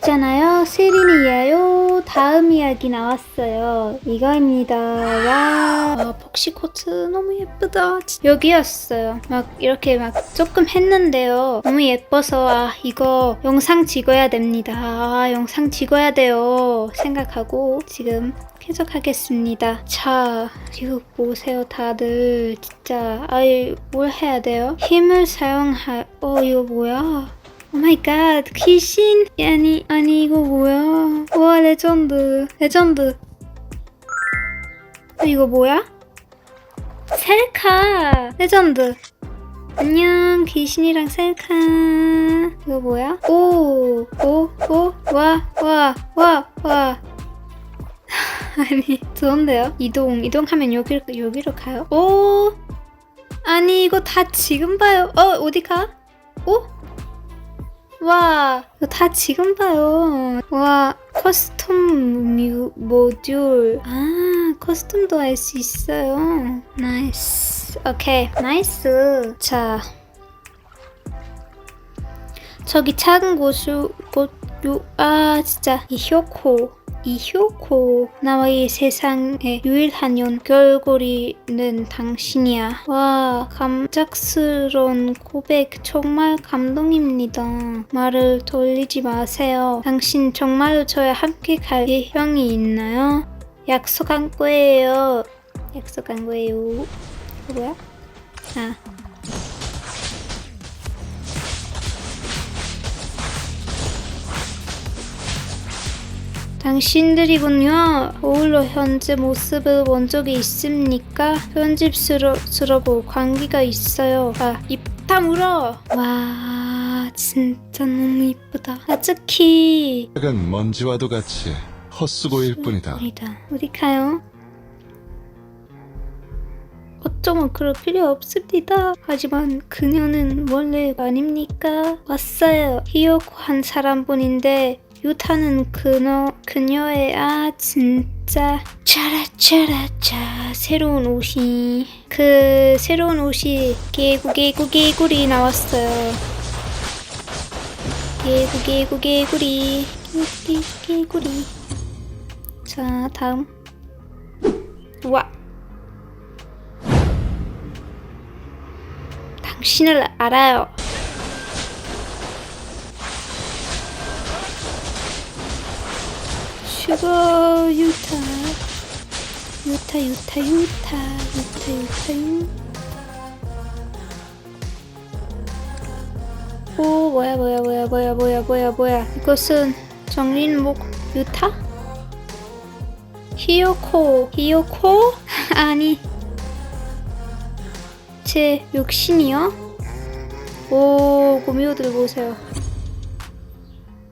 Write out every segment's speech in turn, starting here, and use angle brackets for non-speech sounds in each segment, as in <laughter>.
있잖아요. 세린이에요. 다음 이야기 나왔어요. 이거입니다. 와, 아, 폭시 코트 너무 예쁘다. 진- 여기였어요. 막 이렇게 막 조금 했는데요. 너무 예뻐서 아 이거 영상 찍어야 됩니다. 아, 영상 찍어야 돼요. 생각하고 지금 쾌적하겠습니다. 자, 이거 보세요, 다들. 진짜, 아이, 뭘 해야 돼요? 힘을 사용할, 어, 이거 뭐야? 오 마이 갓, 귀신? 아니, 아니, 이거 뭐야? 와, 레전드. 레전드. 어, 이거 뭐야? 셀카! 레전드. 안녕, 귀신이랑 셀카. 이거 뭐야? 오, 오, 오, 와, 와, 와, 와. <laughs> 아니 좋은데요? 이동 이동하면 여기로 여기로 가요? 오 아니 이거 다 지금 봐요. 어 어디 가? 오? 와 이거 다 지금 봐요. 와 커스텀 뮤 모듈 아 커스텀도 할 수 있어요. 나이스 오케이 나이스 자 저기 작은 곳을 곳요 아 진짜 이 효코 이 효코 나와의 세상에 유일한 연결고리는 당신이야. 와 감작스러운 고백 정말 감동입니다. 말을 돌리지 마세요. 당신 정말로 저와 함께 갈 예정이 있나요? 약속한 거예요. 약속한 거예요. 뭐야? 아. 당신들이군요. 거울로 현재 모습을 본 적이 있습니까? 편집스러고 관계가 있어요. 아, 입 다물어. 와, 진짜 너무 이쁘다. 아츠키. 작은 먼지와도 같이 헛수고일 뿐이다. 아니다. 어디 가요? 어쩌면 그럴 필요 없습니다. 하지만 그녀는 원래 아닙니까? 왔어요. 히요코 한 사람뿐인데 유타는 그녀 그녀의 아 진짜. 짜라짜라짜. 새로운 옷이. 그 새로운 옷이 개구 개구 개구리 나왔어요. 개구 개구 개구리. 개구리 개구리. 자 다음. 와. 당신을 알아요 슈거 유타 유타 유타 유타 유타 유타 유 오, 뭐야, 뭐야, 뭐야, 뭐야, 뭐야, 뭐야, 뭐야. 이것은 정린목 유타? 히요코, 히요코? <laughs> 아니. 제 육신이요? 오, 고미호들 보세요.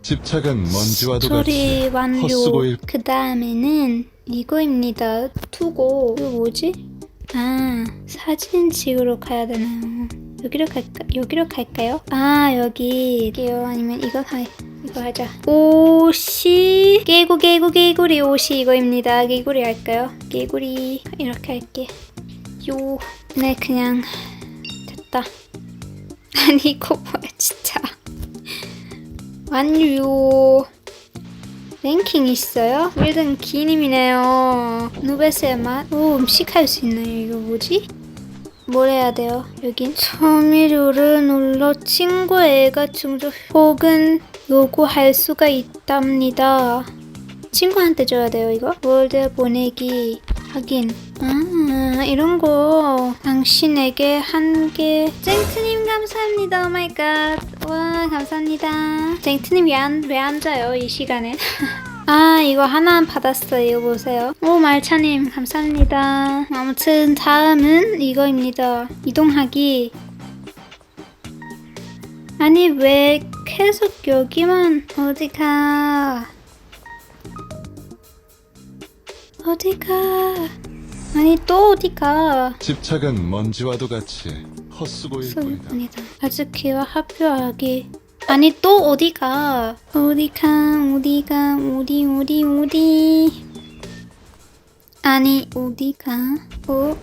집착은 먼지와도 같이 완료. 헛수고일 그 다음에는 이거입니다. 투고 이거 뭐지? 아 사진 찍으러 가야 되나요? 여기로 갈까? 여기로 갈까요? 아 여기 여기요 아니면 이거 하 이거 하자. 옷이 개구 개구 개구리 옷이 이거입니다. 개구리 할까요? 개구리 이렇게 할게. 요. 네 그냥 됐다. <laughs> 아니 이거 뭐야 진짜. 완료. 랭킹 있어요? 1등 기님이네요. 누베스의 맛? 오, 음식 할 수 있나요? 이거 뭐지? 뭘 해야 돼요? 여긴 조미료를 눌러 친구 애가 충족 혹은 요구할 수가 있답니다. 친구한테 줘야 돼요, 이거? 월드 보내기 확인. 아, 이런 거 당신에게 한 개. 쟁트님 감사합니다. 오 마이 갓. 와, 감사합니다. 쟁트님 왜 안, 왜 앉아요, 이 시간에? <laughs> 아, 이거 하나 받았어요. 이거 보세요. 오, 말차님, 감사합니다. 아무튼, 다음은 이거입니다. 이동하기. 아니, 왜 계속 여기만 어디 가? 어디 가? 아니, 또 어디 가? 집착은 먼지와도 같이 헛수고일 뿐이다. 소유뿐이다. 아즈키와 합류하기. 아니 또 어디 가? 어디 가? 어디 가? 어디 어디 어디? 아니 어디 가? 어?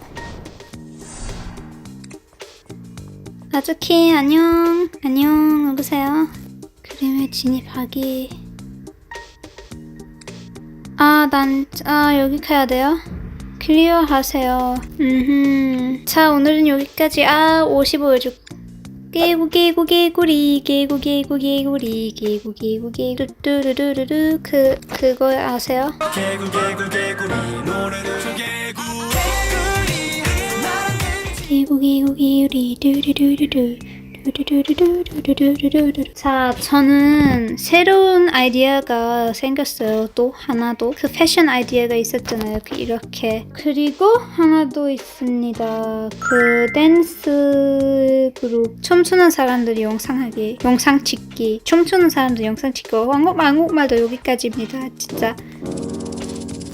아즈키 안녕 안녕 누구세요? 그림에 진입하기. 아, 난, 아, 여기 가야 돼요? 클리어 하세요. 음. 자, 오늘은 여기까지. 아, 55여주. 개구 개구 개구리 개구 개구 개구리 개구 개구 개구 뚜루루루루 그 그거 아세요? 개구 개구 개구리 노래를 개구 개구 개구 개구리 뚜루루루루 자, 저는 새로운 아이디어가 생겼어요. 또 하나도 그 패션 아이디어가 있었잖아요. 그 이렇게 그리고 하나 더 있습니다. 그 댄스 그룹 춤추는 사람들이 영상하기, 영상 찍기, 춤추는 사람들 영상 찍고 한국 한국말도 여기까지입니다. 진짜.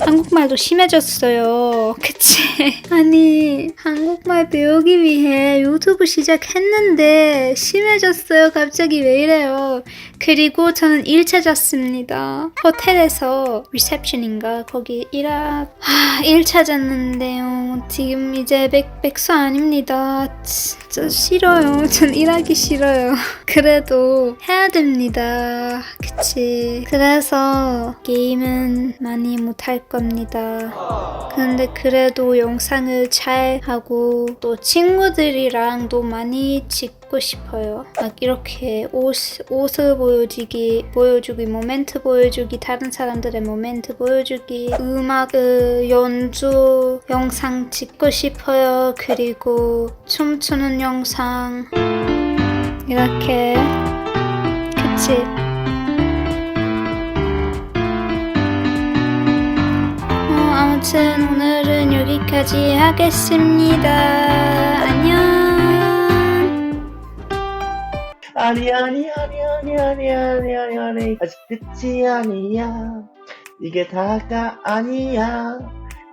한국말도 심해졌어요. 그치? <laughs> 아니, 한국말 배우기 위해 유튜브 시작했는데 심해졌어요. 갑자기 왜 이래요? 그리고 저는 일 찾았습니다. 호텔에서 리셉션인가? 거기 일하... 하, 일 찾았는데요. 지금 이제 백, 백수 아닙니다. 진짜 싫어요. 전 일하기 싫어요. <laughs> 그래도 해야 됩니다. 그치? 그래서 게임은 많이 못할 겁니다. 근데 그래도 영상을 잘 하고 또 친구들이랑도 많이 찍고 싶어요. 막 이렇게 옷, 옷을 보여주기, 보여주기, 모멘트 보여주기, 다른 사람들의 모멘트 보여주기, 음악 그 연주 영상 찍고 싶어요. 그리고 춤추는 영상 이렇게 그치? 아무튼 오늘은 여기까지 하겠습니다. 안녕. 아니 아니 아니 아니 아니 아니 아니 아니 아직 끝이 아니야 이게 다가 아니야